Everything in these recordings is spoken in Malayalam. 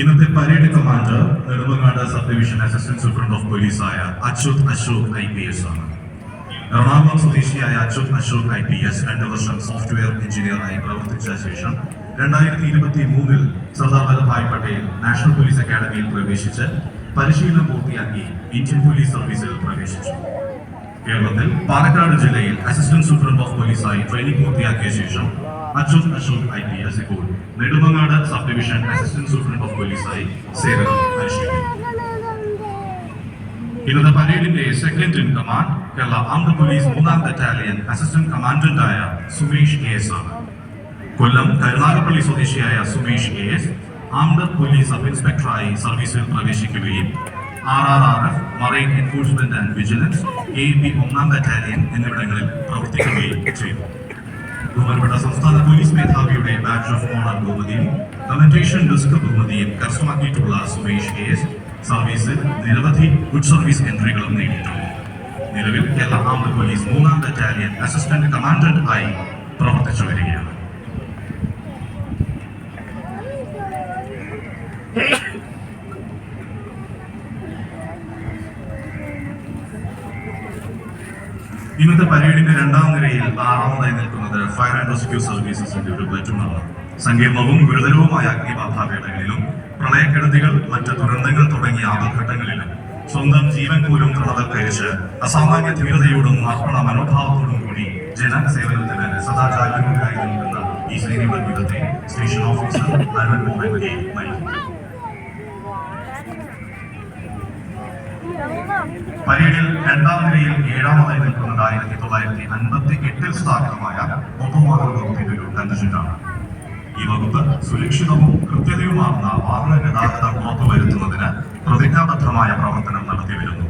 ഇന്നത്തെ parade commander Nedumangad sub division assistant superintendent of പോലീസായ Achyut Ashok I P S ആണ്. എറണാകുളം സ്വദേശിയായ Achyut Ashok I P S രണ്ട് വർഷം സോഫ്റ്റ്വെയർ എഞ്ചിനീയറായി പ്രവർത്തിച്ച ശേഷം രണ്ടായിരത്തി ഇരുപത്തി മൂന്നിൽ സർദാർ വല്ലഭായ് പട്ടേൽ നാഷണൽ പോലീസ് അക്കാദമിയിൽ പ്രവേശിച്ച് പരിശീലനം പൂർത്തിയാക്കി ഇന്ത്യൻ പോലീസ് സർവീസിൽ പ്രവേശിച്ചു. കേരളത്തിൽ പാലക്കാട് ജില്ലയിൽ അസിസ്റ്റന്റ് സൂപ്രണ്ട് ഓഫ് പോലീസായി ട്രെയിനിംഗ് പൂർത്തിയാക്കിയ ശേഷം Ashok Ashok I P S ഇപ്പോൾ Nedumangad sub division assistant superintendent of പോലീസായി സേവനം ഇന്നത്തെ പരേഡിന്റെ second in command Kerala armed police മൂന്നാം ബറ്റാലിയൻ അസിസ്റ്റന്റ് കമാൻഡന്റായ സുമേഷ് കെ എസ് ആണ്. കൊല്ലം കരുനാഗപ്പള്ളി സ്വദേശിയായ Sumesh K S armed police sub ഇൻസ്പെക്ടറായി സർവീസിൽ പ്രവേശിക്കുകയും R R R F marine enforcement and vigilance A B ഒന്നാം ബറ്റാലിയൻ എന്നിവിടങ്ങളിൽ പ്രവർത്തിക്കുകയും ചെയ്തു. ബഹുമാനപ്പെട്ട സംസ്ഥാന പോലീസ് മേധാവിയുടെ ബാഡ്ജ് ഓഫ് ഓണർ ബഹുമതിയും കമന്റേഷൻ ഡെസ്ക് ബഹുമതിയും കരസ്ഥമാക്കിയിട്ടുള്ള സുമേഷ് എ എസ് സർവീസിൽ നിരവധി ഗുഡ് സർവീസ് എൻട്രികളും നേടിയിട്ടുണ്ട്. നിലവിൽ കേരള ആംഡ് പോലീസ് മൂന്നാം ബറ്റാലിയൻ അസിസ്റ്റന്റ് കമാൻഡന്റ് ആയി പ്രവർത്തിച്ചു. ഇന്നത്തെ പരേഡിന്റെ രണ്ടാം നിരയിൽ ആറാമതായി നിൽക്കുന്നത് ഫയർ ആൻഡ് റെസ്ക്യൂ സർവീസസിന്റെ ഒരു പ്ലറ്റുമാണ് സങ്കീർണവും ഗുരുതരവുമായ അഗ്നിബാധാവേളകളിലും പ്രളയക്കെടുതികൾ മറ്റ് ദുരന്തങ്ങൾ തുടങ്ങിയ ആപഘട്ടങ്ങളിലും സ്വന്തം ജീവൻ പോലും തൃണവൽക്കരിച്ച് അസാമാന്യ ധീരതയോടും അർപ്പണ മനോഭാവത്തോടും കൂടി ജനസേവനത്തിന് സദാ ജാഗ്രതയായി നിൽക്കുന്ന ഈ സൈനിക വിധത്തെ സ്റ്റേഷൻ ഓഫീസർ അരുൺ മോഹൻജി നയിക്കുന്നു പരേഡിൽ രണ്ടാം നിലയിൽ ഏഴാമതായി നിൽക്കുന്നത് ആയിരത്തി തൊള്ളായിരത്തി അൻപത്തി എട്ടിൽ സ്ഥാപിതമായ ഓട്ടോമോബൈൽ വകുപ്പിന്റെ ഒരു കൺവെൻഷനാണ്. ഈ വകുപ്പ് സുരക്ഷിതവും കൃത്യതയുമാർന്ന വാഹന ഗതാഗതം ഉറപ്പുവരുത്തുന്നതിന് പ്രതിജ്ഞാബദ്ധമായ പ്രവർത്തനം നടത്തി വരുന്നു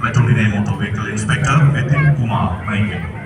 പ്ലറ്റൂണിനെ motor vehicle inspector Nitin Kumar നയിക്കുന്നു.